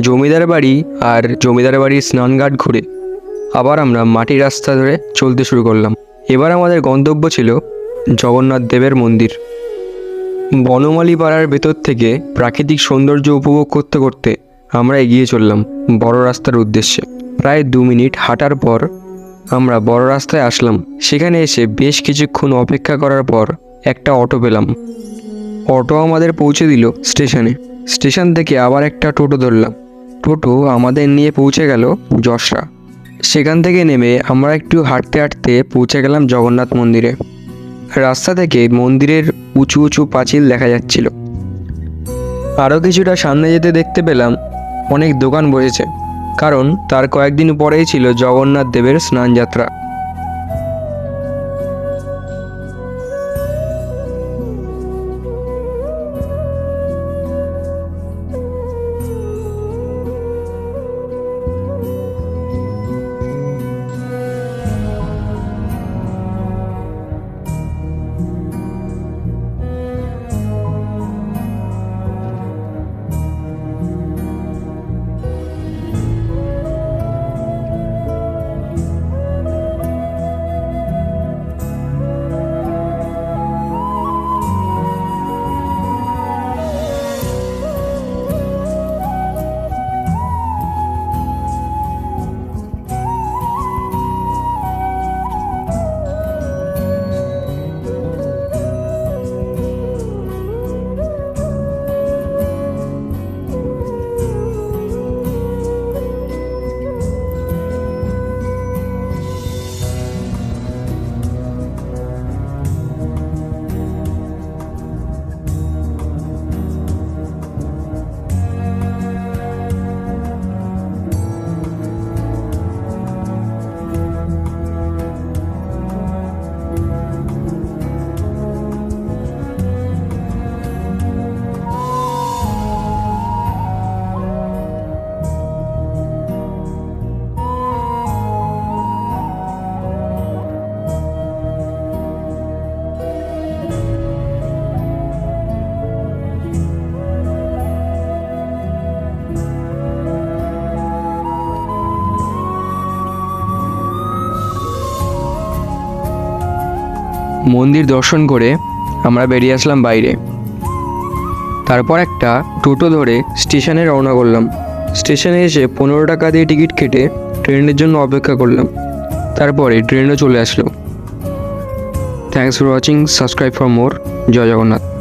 জমিদার বাড়ি আর জমিদার বাড়ির স্নানঘাট ঘুরে আবার আমরা মাটির রাস্তা ধরে চলতে শুরু করলাম। এবার আমাদের গন্তব্য ছিল জগন্নাথ দেবের মন্দির। বনমালী পাড়ার ভেতর থেকে প্রাকৃতিক সৌন্দর্য উপভোগ করতে করতে আমরা এগিয়ে চললাম বড় রাস্তার উদ্দেশ্যে। প্রায় দু মিনিট হাঁটার পর আমরা বড় রাস্তায় আসলাম। সেখানে এসে বেশ কিছুক্ষণ অপেক্ষা করার পর একটা অটো পেলাম। অটো আমাদের পৌঁছে দিল স্টেশনে। স্টেশন থেকে আবার একটা টোটো ধরলাম। টোটো আমাদের নিয়ে পৌঁছে গেল যশরা। সেখান থেকে নেমে আমরা একটু হাঁটতে হাঁটতে পৌঁছে গেলাম জগন্নাথ মন্দিরে। রাস্তা থেকে মন্দিরের উঁচু উঁচু পাঁচিল দেখা যাচ্ছিল। আরও কিছুটা সামনে যেতে দেখতে পেলাম অনেক দোকান বসেছে। কারণ তার কয়েকদিন পরেই ছিল জগন্নাথ দেবের স্নানযাত্রা। মন্দির দর্শন করে আমরা বেরিয়ে আসলাম বাইরে। তারপর একটা টোটো ধরে স্টেশনে রওনা করলাম। স্টেশনে এসে পনেরো টাকা দিয়ে টিকিট কেটে ট্রেনের জন্য অপেক্ষা করলাম। তারপরে ট্রেনও চলে আসলো। Thanks for watching subscribe for more Joy Jagannath.